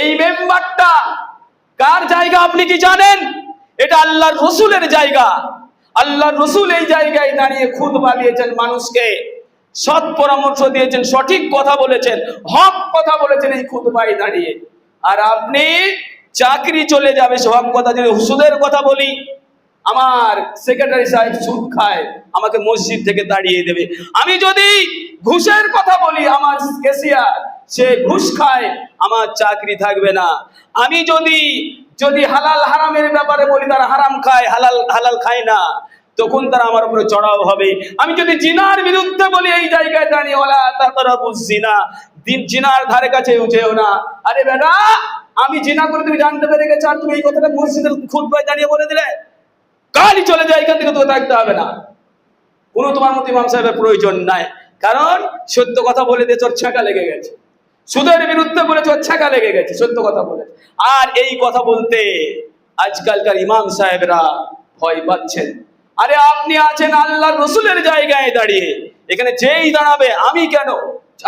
এই মেম্বারটা কার জায়গা আপনি কি জানেন? এটা আল্লাহর রসুলের জায়গা। আল্লাহর রসুল এই জায়গায় দাঁড়িয়ে খুদ বানিয়েছেন মানুষকে। সৎ পরামর্শ দিয়েছেন, সঠিক কথা বলেছেন, হক কথা বলেছেন এই খুদবাই দাঁড়িয়ে। আর আপনি চাকরি চলে যাবে সব কথা যদি হুসুদের কথা বলি আমার সেক্রেটারি সাহেব সুদ খায়, আমাকে মসজিদ থেকে দাঁড়িয়ে দেবে। আমি যদি ঘুষের কথা বলি, আমার কেসিয়ার সে ঘুষ খায়, আমার চাকরি থাকবে না। আমি যদি যদি হালাল হারামের ব্যাপারে বলি, তারা হারাম খায়, হালাল হালাল খায় না, তখন তারা আমার উপরে চড়াও হবে। আমি যদি জিনার বিরুদ্ধে বলি, এই জায়গায় দাঁড়িয়ে ওলা তারা না দিন জিনার ধারে কাছে উঠেও না। আরে বেটা, আমি জিনা করে তুমি জানতে পেরে গেছো, আর তুমি এই কথাটা মসজিদের খুদ দাঁড়িয়ে বলে দিলে? কালই চলে যায়, এখান থেকে তোকে থাকতে হবে না। কোনো তোমার মতো ইমাম সাহেবের প্রয়োজন নাই। কারণ সত্য কথা বলে দিয়ে তোর ছাকা লেগে গেছে। সুদের বিরুদ্ধে বলে তোর ছাকা লেগে গেছে, সত্য কথা বলে। আর এই কথা বলতে আজকালকার ইমাম সাহেবরা ভয় পাচ্ছেন। আরে আপনি আছেন আল্লাহর রসুলের জায়গায় দাঁড়িয়ে। এখানে যেই দাঁড়াবে, আমি কেন?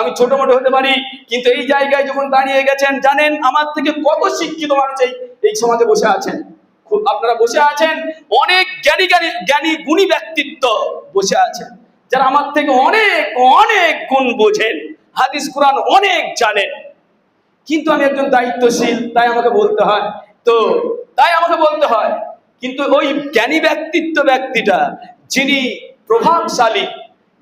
আমি ছোট মোটো হতে পারি, কিন্তু এই জায়গায় যখন দাঁড়িয়ে গেছেন, জানেন আমার থেকে কত শিক্ষিত মানুষ এই সমাজে বসে আছেন। আপনারা বসে আছেন, অনেক জ্ঞানী জ্ঞানী গুণী ব্যক্তিত্ব বসে আছেন, যারা আমার থেকে অনেক অনেক গুণ বোঝেন, হাদিস কোরআন অনেক জানেন। কিন্তু আমি একজন দায়িত্বশীল, তাই আমাকে বলতে হয়। তো, তাই আমাকে বলতে হয়, কিন্তু ওই জ্ঞানী ব্যক্তিত্ব ব্যক্তিটা, যিনি প্রভাবশালী,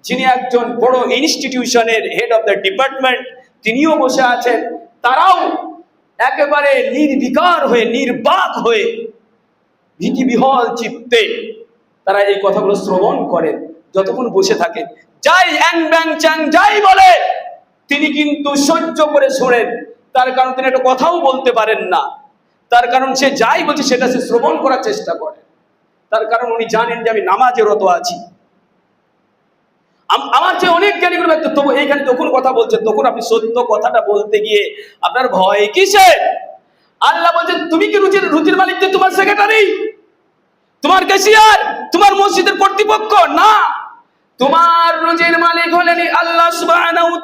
যিনি একজন বড় ইনস্টিটিউশনের হেড অফ দ্য ডিপার্টমেন্ট তিনিও বসে আছেন, তারাও একেবারে নির্বিকার হয়ে, নির্বাক হয়ে ভীতিবিহল চিত্তে তারা এই কথাগুলো শ্রবণ করেন, যতক্ষণ বসে থাকেন যাই অ্যাং ব্যাং চ্যাং যাই বলে, তিনি কিন্তু সহ্য করে শোনেন। তার কারণ তিনি একটা কথাও বলতে পারেন না। তার কারণ সে যাই বলছে সেটা সে শ্রবণ করার চেষ্টা করে। তার কারণ উনি জানেন যে আমি নামাজে রত আছি। আম- আমার যে অনেক জ্ঞানীগুলো ব্যক্তি, তবু এইখানে তখন কথা বলছে তখন আপনি সত্য কথাটা বলতে গিয়ে আপনার ভয় কিসে আল্লাহ বলছেন, তুমি কি রুচির রুচির মালিক তোমার সেক্রেটারি তোমার ক্যাশিয়ার তোমার মসজিদের কর্তৃপক্ষ, না। তোমার রুজির মালিক হলেন আল্লাহ সুবহানাহু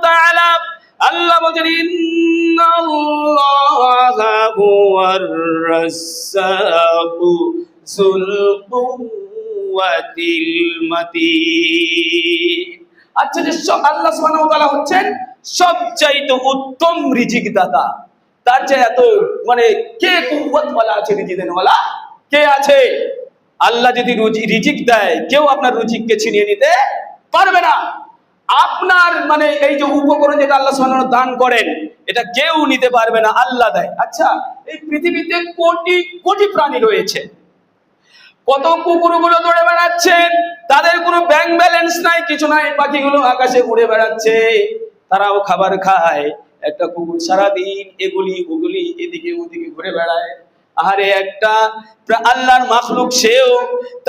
আল্লাহ মাতিন। আচ্ছা যে আল্লাহ উত্তম তার চেয়ে এত মানে কে কুওয়াত আছে রিজিক কে আছে? আল্লাহ যদি রুজি, রিজিক দেয়, কেউ আপনার রুজিককে ছিনিয়ে নিতে পারবে না। আপনার মানে এই যে উপকরণ যেটা আল্লাহ সুবহানাহু দান করেন, এটা কেউ নিতে পারবে না, আল্লাহ দেয়। আচ্ছা এই পৃথিবীতে কোটি কোটি প্রাণী রয়েছে। কত কুকুরগুলো দৌড়ে বেড়াচ্ছে, তাদের কোনো ব্যাংক ব্যালেন্স নাই, কিছু নাই পাখিগুলো আকাশে উড়ে বেড়াচ্ছে। তারাও খাবার খায়, একটা কুকুর সারাদিন এগুলি, ওগুলি, এদিকে ওদিকে ঘুরে বেড়ায়। আরে একটা আল্লাহর মাখলুক সেও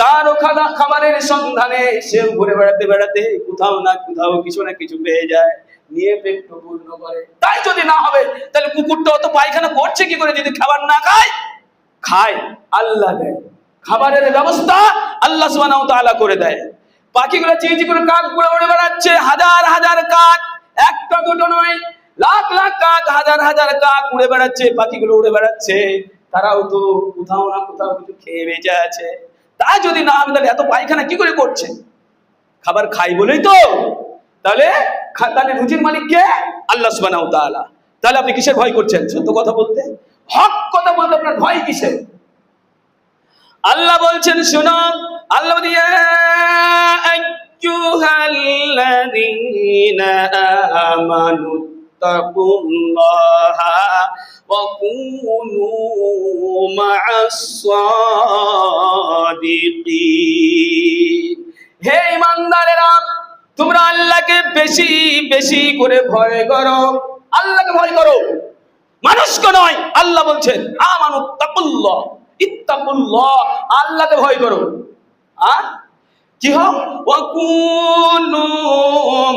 তার খানা খাবারের সন্ধানে সেও ঘুরে বেড়াতে বেড়াতে কোথাও না কোথাও কিছু না কিছু পেয়ে যায় তাই যদি না হবে, তাহলে কুকুরটা অত পায়খানা করছে কি করে? যদি খাবার না খায় খায়, আল্লাহ দেয়। খাবারের ব্যবস্থা আল্লাহ করে দেয়। পাখিগুলো করে কাক উড়ে বেড়াচ্ছে, হাজার হাজার কাক, একটা দুটো নয়, লাখ লাখ কাক, হাজার হাজার কাক উড়ে বেড়াচ্ছে, পাখিগুলো উড়ে বেড়াচ্ছে। তারাও তো কোথাও না কোথাও কিছু খেয়ে বেঁচে আছে। তা যদি না হবে তাহলে এত পায়খানা কি করে করছে? খাবার খাই বলেই তো। তাহলে তাহলে রুজির মালিক কে? আল্লাহ সুবহানাহু তাআলা। তাহলে আপনি কিসের ভয় করছেন? সত্য কথা বলতে? হক কথা বলতে আপনার ভয় কিসের? আল্লাহ বলছেন, শোনো, আল্লাহ ইয়া আইয়ুহাল্লাযীনা আমানু কুনু মা'আস সাদিকিন হে ইমানদারেরা, তোমরা আল্লাহকে বেশি বেশি করে ভয় করো। আল্লাহকে ভয় করো। মানুষকে নয়, আল্লাহ বলছেন আমানু তাকুল্লাহ ইত্তাকুল্লাহ, আল্লাহকে ভয় করো। আর? কি হোক ওয়াকুনু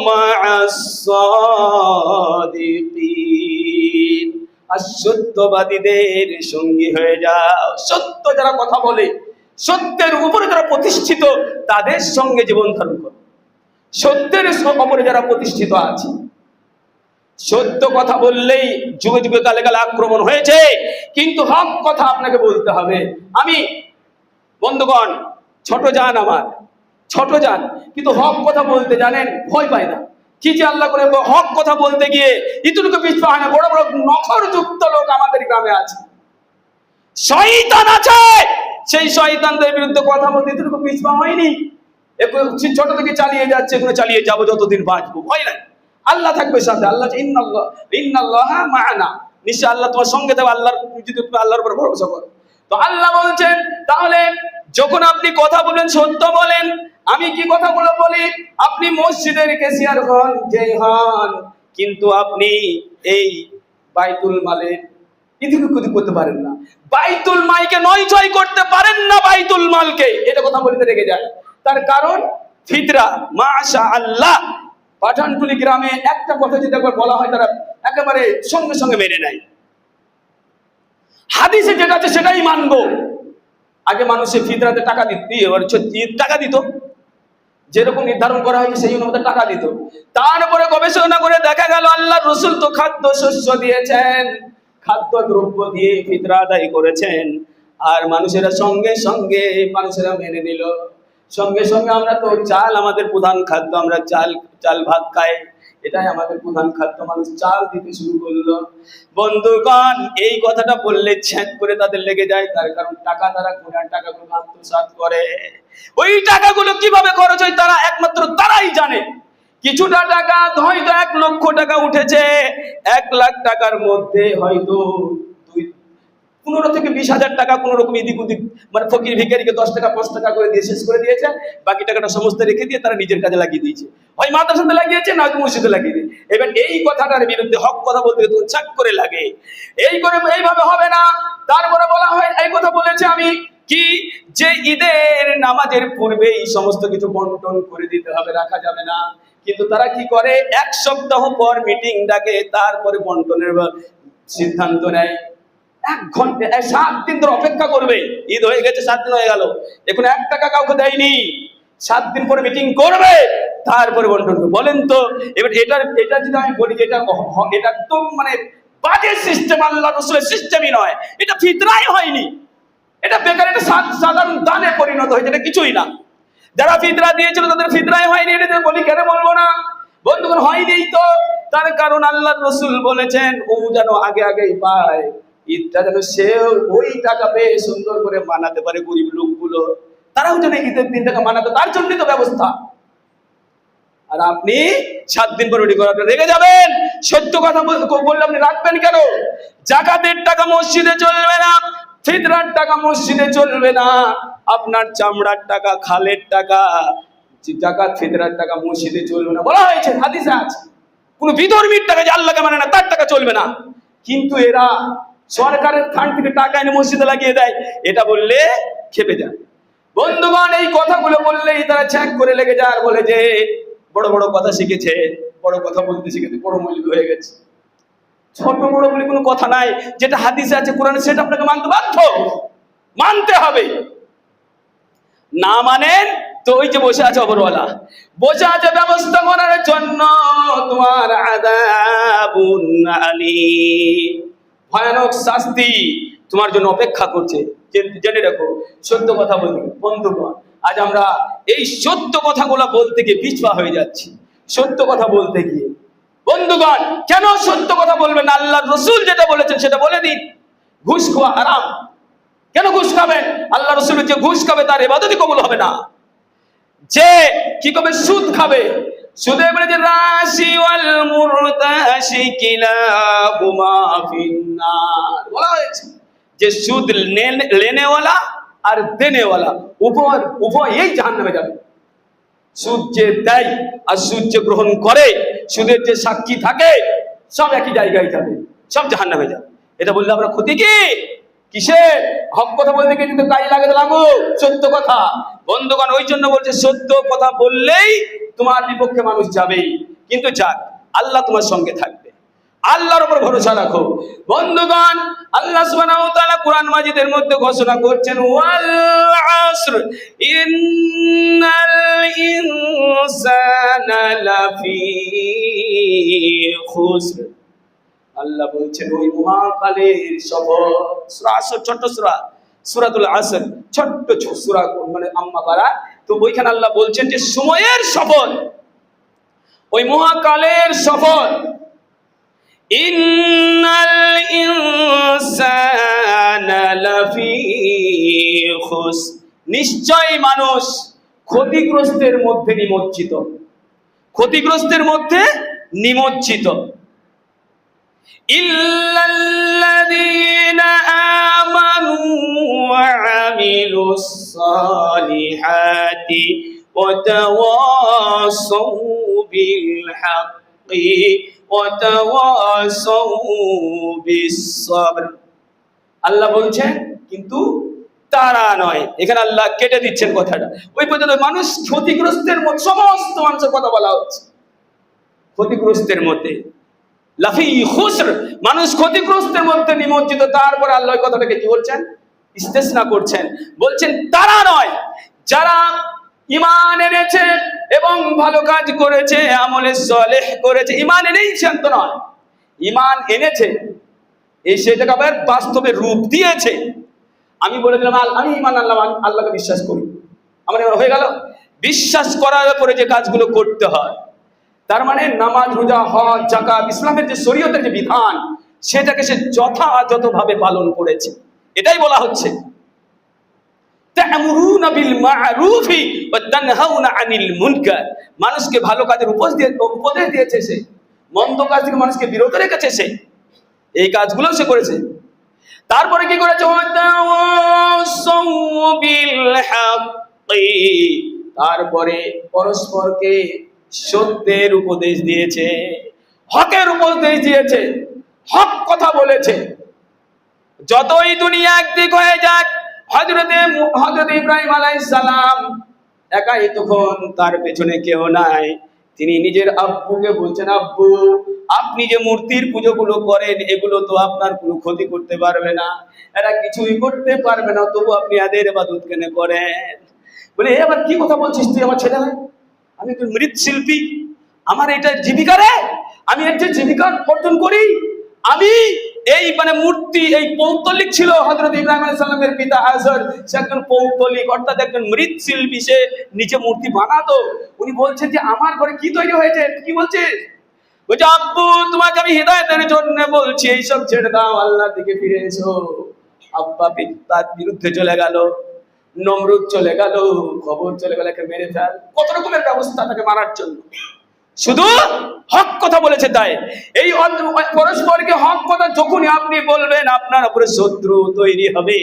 মা'আস সাদিকিন। আর সত্যবাদীদের সঙ্গী হয়ে যাও। সত্য যারা কথা বলে, সত্যের উপরে যারা প্রতিষ্ঠিত, তাদের সঙ্গে জীবন ধারণ করো। সত্যের উপরে যারা প্রতিষ্ঠিত আছে, সত্য কথা বললেই যুগে যুগে কালে কালে আক্রমণ হয়েছে। কিন্তু হক কথা আপনাকে বলতে হবে। আমি, বন্ধুগণ, ছোট যান আমার ছোট যান, কিন্তু হক কথা বলতে জানেন, ভয় পায় না। কি যে আল্লাহ করে হক কথা বলতে গিয়ে ইতুটুকু পিছপা হয় না, বড় বড় নখর যুক্ত লোক আমাদের গ্রামে আছে। শয়তান আছে! সেই শয়তানদের বিরুদ্ধে কথা বলতে ইতুটুকু পিছপা হয়নি। ছোট থেকে চালিয়ে যাচ্ছে এগুলো চালিয়ে যাব, যতদিন বাঁচবো। ভয় নাই। আল্লাহ থাকবে সাথে। আল্লাহ ইন্নাল্লাহ ইন্নাল্লাহ মা'ানা। নিশ্চয় আল্লাহ তোমার সঙ্গে দেবে আল্লাহর যদি আল্লাহর উপর ভরসা করো। তো আল্লাহ বলছেন, তাহলে যখন আপনি কথা বলেন, সত্য বলেন, আমি কি কথাগুলো বলি? আপনি মসজিদের কেসিয়ার হন, যেই হন, কিন্তু আপনি এই বাইতুল মালের উদিক করতে পারেন না। বাইতুল মালকে নয় ছয় করতে পারেন না বাইতুল মালকে। এটা কথা বলতে রেগে যায়। তার কারণ, ফিতরা মাশা আল্লাহ পাঠানটুলি গ্রামে একটা কথা যদি একবার বলা হয়, তারা একেবারে সঙ্গে সঙ্গে মেনে নেয়। হাদিসে যেটা আছে সেটাই মানবো। আগে মানুষের ফিতরাতে টাকা দিত টাকা দিত। যেরকম নির্ধারণ করা হয়েছে, সেই অনুমতি টাকা দিত। তারপরে গবেষণা করে দেখা গেল আল্লাহ রসুল তো খাদ্য শস্য দিয়েছেন। খাদ্য দ্রব্য দিয়ে ফিতরা আদায় করেছেন। আর মানুষেরা সঙ্গে সঙ্গে মানুষেরা মেনে নিল। সঙ্গে সঙ্গে আমরা তো চাল, আমাদের প্রধান খাদ্য, আমরা চাল চাল ভাত খাই। এটাই আমাদের প্রধান খাদ্য। মানুষ চাল দিতে শুরু করল। বন্ধুগণ, এই কথাটা বললে ছ্যাঁক করে তাদের লেগে যায়। তার কারণ টাকা তারা কোরআন টাকাগুলো আত্মসাৎ করে। ওই টাকাগুলো কীভাবে খরচ হয় তারা একমাত্র তারাই জানে। কিছুটা টাকা, হয়তো এক লক্ষ টাকা উঠেছে। এক লাখ টাকার মধ্যে হয়তো পনেরো থেকে বিশ হাজার টাকা কোনো রকম এদিক ওদিক মানে ফকির ভিকারিকে দশ টাকা, পাঁচ টাকা করে দিয়ে শেষ করে দিয়েছে। বাকি টাকাটা সমস্ত রেখে দিয়ে তারা নিজের কাজে লাগিয়ে দিয়েছে। হয় মাদ্রাসাতে লাগিয়েছে না মসজিদে লাগিয়ে এবার এই কথাটার বিরুদ্ধে হক কথা বলতে তখন ছাক করে লাগে। এই করে, এইভাবে হবে না। তারপরে বলা হয়, এই কথা বলেছে আমি কি? যে ঈদের নামাজের পূর্বে এই সমস্ত কিছু বন্টন করে দিতে হবে, রাখা যাবে না। কিন্তু তারা কি করে? এক সপ্তাহ পর মিটিং ডাকে, তারপরে বন্টনের সিদ্ধান্ত নেয়। এক ঘণ্টা সাত দিন ধরে অপেক্ষা করবে। ঈদ হয়ে গেছে, সাত দিন হয়ে গেল। এখন এক টাকা কাউকে দেয়নি। সাত দিন পরে মিটিং করবে, তারপরে বন্টন বলেন তো, এবার এটা এটা যদি আমি বলি এটা এটা একদম মানে বাজে সিস্টেম আল্লাহ রসুলের সিস্টেমই নয়, এটা ফিতরাই হয়নি। এটা বেকার একটা সাধারণ দানে পরিণত হয়েছে, এটা কিছুই না। যারা ফিতরা দিয়েছিল, তাদের ফিতরাই হয়নি, এটা বলি, কেন বলব না? বন্ধুগণ, হয়নি তো। তার কারণ আল্লাহ রসুল বলেছেন, ও যেন আগে আগেই পায়, ঈদটা যেন সেও ওই টাকা পেয়ে সুন্দর করে মানাতে পারে গরিব লোকগুলো। তারাও যেন ঈদের দিন টাকা মানাতে, তার জন্যই তো ব্যবস্থা। আর আপনি সাত দিন পর ওটি করে আপনি রেগে যাবেন। সত্য কথা বল- বললে আপনি রাখবেন কেন? জাকাতের টাকা মসজিদে চলবে না, ফিতরার টাকা মসজিদে চলবে না, আপনার চামড়ার টাকা, খালের টাকা জাকাত, ফিতরার টাকা মসজিদে চলবে না। বলা হয়েছে, হাদিসে আছে। কোন বিধর্মীর টাকা যে আল্লাহকে মানে না, তার টাকা চলবে না। কিন্তু এরা সরকারের ফান্ড থেকে টাকা এনে মসজিদে লাগিয়ে দেয়। এটা বললে খেপে যায়। বন্ধুগণ, এই কথাগুলো বললেই তারা ছ্যাক করে লেগে যায় আর বলে যে, বড় বড় কথা শিখেছে, বড় কথা বলতে শিখেছে, বড় মৌলিক হয়ে গেছে। ছোট বড় বলে কোনো কথা নাই, যেটা হাদিসে আছে, কোরআনে সেটা আপনাকে মানতে বাধ্য। মানতে হবে। না মানেন তো ওই যে বসে আছে অবরওয়ালা বসে আছে ব্যবস্থা করার জন্য তোমার আদাবুন আলীম ভয়ানক শাস্তি। তোমার জন্য অপেক্ষা করছে। জেনে- রাখো, সত্য কথা বলতে বন্ধুগণ, আজ আমরা এই সত্য কথাগুলো বলতে গিয়ে পিছপা হয়ে যাচ্ছি। সত্য কথা বলতে গিয়ে। বন্ধুগণ, কেন সত্য কথা বলবেন আল্লাহ রসুল যেটা বলেছেন সেটা বলে দিন। ঘুষ খাওয়া হারাম। কেন ঘুষ খাবেন? আল্লাহ রসুল যে ঘুষ খাবে তার এবাদতই কবুল হবে না। যে কি করবে? সুদ খাবে। সুদে বলে যে রাশি ওয়াল মুরতাশি কিলাহুমা ফিন্নার। বলা হয়েছে যে সুদ লেনেওয়ালা আর দেনেওয়ালা, উভয় উভয়ই জাহান্নামে যাবে। সুদ যে দেয় আর সুদ যে গ্রহণ করে, সুদের যে সাক্ষী থাকে, সব একই জায়গায় যাবে, সব জাহান্নামে যাবে। এটা বললে আমরা ক্ষতি কি? কিসে? হক কথা বলতে গিয়ে কিন্তু গায়ে লাগে তো লাগো সত্য কথা। বন্ধুগণ, ওই জন্য বলছে, সত্য কথা বললেই তোমার বিপক্ষে মানুষ যাবেই। কিন্তু যাক, আল্লাহ তোমার সঙ্গে থাকবে। আল্লাহর উপর ভরসা রাখো। বন্ধুগণ, আল্লাহ সুবহানাহু ওয়া তাআলা কোরআন মাজিদের মধ্যে ঘোষণা করছেন, ওয়াল আসর, ইন্নাল ইনসানা লাফি খুসর। আল্লাহ বলছেন, ওই মহাকালের শপথ সূরা আসর, ছোট্ট সূরা, সূরাতুল আসর, ছোট্ট সূরা মানে আম্মা পারা তো ওইখানে আল্লাহ বলছেন যে, সময়ের শপথ ওই মহাকালের শপথ নিশ্চয় মানুষ ক্ষতিগ্রস্তের মধ্যে নিমজ্জিত ক্ষতিগ্রস্তের মধ্যে নিমজ্জিত হাক্কি আল্লাহ বলছেন, কিন্তু তারা নয়। এখানে আল্লাহ কেটে দিচ্ছেন কথাটা। ওই পর্যন্ত মানুষ ক্ষতিগ্রস্তের মধ্যে, সমস্ত মানুষের কথা বলা হচ্ছে। ক্ষতিগ্রস্তের মধ্যে। লাফি খুসর। মানুষ ক্ষতিগ্রস্তের মধ্যে নিমজ্জিত, তারপর আল্লাহ কথাটাকে কি বলছেন? ইস্তেসনা করছেন। বলছেন, তারা নয়। যারা ইমান এনেছে এবং ভালো কাজ করেছে, আমলে সলেহ করেছে। ইমান এনেইছেন তো নয়। ইমান এনেছে এই সেটাকে আবার বাস্তবে রূপ দিয়েছে। আমি বলে দিলাম আমি ইমান আল্লাহ আল্লাহকে বিশ্বাস করি। আমার এবার হয়ে গেল। বিশ্বাস করার পরে যে কাজগুলো করতে হয়, তার মানে নামাজ, রোজা, হজ জাকাত ইসলামের যে শরীয়তের যে বিধান, সেটাকে সে যথাযথভাবে পালন করেছে। এটাই বলা হচ্ছে। তা'মুরুনা বিল মা'রুফি ওয়া তানহাউনা আনিল মুনকার। মানুষকে ভালো কাজের উপদেশ দিয়ে, উপদেশ দিয়েছে সে। মন্দ কাজ থেকে মানুষকে বিরত রেখেছে সে। এই কাজগুলো সে করেছে। তারপরে কি করেছে? তারপরে পরস্পরকে সত্যের উপদেশ দিয়েছে। হকের উপদেশ দিয়েছে। হক কথা বলেছে। যতই দুনিয়া একদিক হয়ে যাক হজরতে হজরত ইব্রাহিম আলাইহিস সালাম একাই তখন তার পেছনে কেউ নাই। তিনি নিজের আব্বুকে বলছেন, আব্বু, আপনি যে মূর্তির পুজোগুলো করেন, এগুলো তো আপনার কোনো ক্ষতি করতে পারবে না। এরা কিছুই করতে পারবে না, তবু আপনি এদের এবাদত কেন করেন? বলে, "এ, আবার কি কথা বলছিস তুই, আমার ছেলে আমি একজন মৃৎশিল্পী। আমার এটা জীবিকা রে। আমি একটা জীবিকা অর্জন করি। আমি এই মানে মূর্তি, এই পৌত্তলিক ছিল হজরত ইব্রাহিম আলাইহিস সালামের পিতা হাজর। সে একজন পৌত্তলিক, অর্থাৎ একজন মৃৎশিল্পী, সে নিচে মূর্তি বানাতো। উনি বলছেন যে, আমার ঘরে কি তৈরি হয়েছে? কি বলছে? বলছে, আব্বু, তোমাকে আমি হৃদয়তের জন্য বলছি, এইসব ছেড়ে দাও, আল্লাহর দিকে ফিরে এসো। আব্বা তার বিরুদ্ধে চলে গেল, নমরুদ চলে গেল, খবর চলে গেল, একে মেরে ফেল। কত রকমের ব্যবস্থা তাকে মারার জন্য। শুধু হক কথা বলেছে তাই। এই পরস্পরকে হক কথা যখনই আপনি বলবেন, আপনার উপরে শত্রু তৈরি হবে।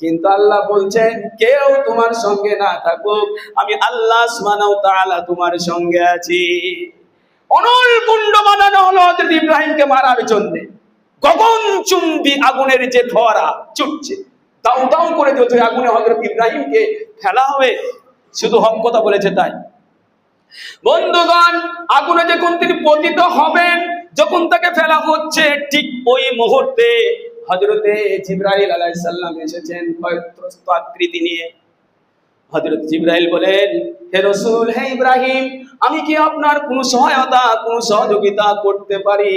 কিন্তু আল্লাহ বলছেন, কেউ তোমার সঙ্গে না থাকুক, আমি আল্লাহ ওয়া তাআলা তোমার সঙ্গে আছি। অনল কুণ্ড বানানো হলো ইব্রাহিমকে মারার জন্য। গগন চুম্বি আগুনের যে ধরা ছুটছে দাউ দাউ করে ওই আগুনে হযরত ইব্রাহিমকে ফেলা হবে। শুধু হক কথা বলেছে তাই। বন্ধুগণ, আগুনে যখন তিনি পতিত হবেন, যখন তাকে ফেলা হচ্ছে, ঠিক ওই মুহূর্তে হজরতে জিব্রাইল আলাইহিস সালাম এসেছেন ভয়ত্রস্ত আকৃতি নিয়ে। হজরত ইব্রাহিম, আমি কি আপনার কোনো সহায়তা, কোনো সহযোগিতা করতে পারি?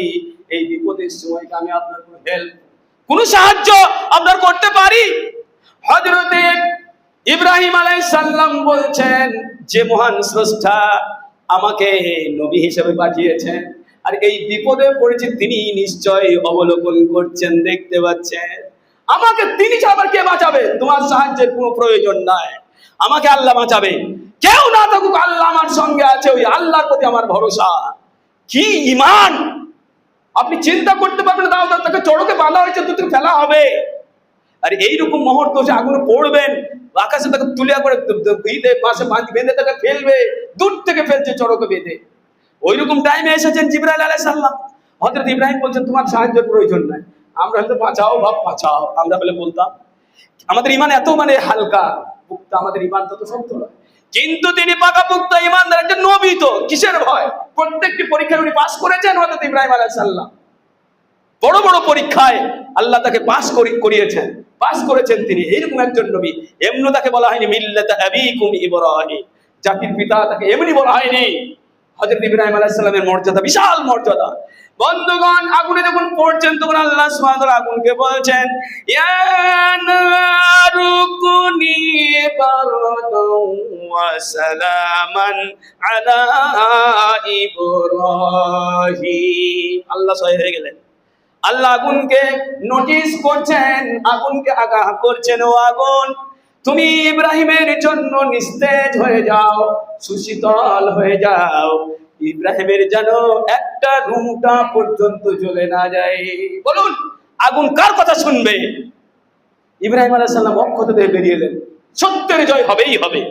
এই বিপদের সময় আপনার কোনো হেল্প কোনো সাহায্য আপনার করতে পারি? হজরতে ইব্রাহিম আলাইহিস সালাম বলছেন, যে মহান স্রষ্টা আমাকে নবী হিসেবে পাঠিয়েছেন, আর এই বিপদে পড়েছে তিনি নিশ্চয়ই অবলোকন করছেন, দেখতে পাচ্ছেন। আমাকে তিনি ছাড়া কে বাঁচাবে? তোমার সাহায্যের কোনো প্রয়োজন নাই। আমাকে আল্লাহ বাঁচাবে। কেউ না থাকুক আল্লাহ আমার সঙ্গে আছে, ওই আল্লাহর প্রতি আমার ভরসা। কি ইমান আপনি চিন্তা করতে পারবেন দাও তাকে চড়কে বাঁধা হয়েছে তো ফেলা হবে। আর এইরকম মুহূর্ত সে আগুনে পড়বেন, আকাশে তাকে তুলে করে ইতে পাশে বাঁধ তাকে ফেলবে, দূর থেকে ফেলছে চড়কে বেঁধে। ওইরকম টাইমে এসেছেন জিব্রাইল আলাইহিস সাল্লাম হযরত ইব্রাহিম বলছেন, তোমার সাহায্যের প্রয়োজন নাই। আমরা হয়তো বাঁচাও বাপ বাঁচাও। আমরা বলে বলতাম, আমাদের ইমান এত মানে হালকা আমাদের ইমান তত শক্ত নয়। কিন্তু তিনি পাকা পুক্তা ইমানদার একটা নবী তো, কিসের ভয়? প্রত্যেকটি পরীক্ষায় উনি পাশ করেছেন হযরত ইব্রাহিম আলাইহিস সালাম। বড় বড় পরীক্ষায় আল্লাহ তাকে পাশ করিয়েছেন। পাশ করেছেন তিনি। এইরকম একজন নবী। এমনি তাকে বলা হয়নি, মিল্লাত আবিকুম ইব্রাহিম। জাতির পিতা তাকে এমনি বলা হয়নি। হযরত ইব্রাহিম আলাইহিস সালামের মর্যাদা, বিশাল মর্যাদা। বন্ধুগণ, আগুনে যখন পড়ছেন, তখন আল্লাহ সুবহানাহু ওয়া আগুনকে বলছেন, ইয়া নারু কুনি বারদাও ওয়া সালামান আলা ইব্রাহিম। আল্লাহ সহায় হয়ে গেলেন। আল্লাহ আগুনকে নোটিশ করছেন, আগুনকে আগাহ করছেন, ও আগুন, তুমি ইব্রাহিমের জন্য নিস্তেজ হয়ে যাও, সুশীতল হয়ে যাও। ইব্রাহিমের যেন একটা রুমটা পর্যন্ত জ্বলে না যায়। বলুন, আগুন কার কথা শুনবে? ইব্রাহিম আলাইহিস সালাম অক্ষত দিয়ে বেরিয়ে এলেন। সত্যের জয় হবেই হবে।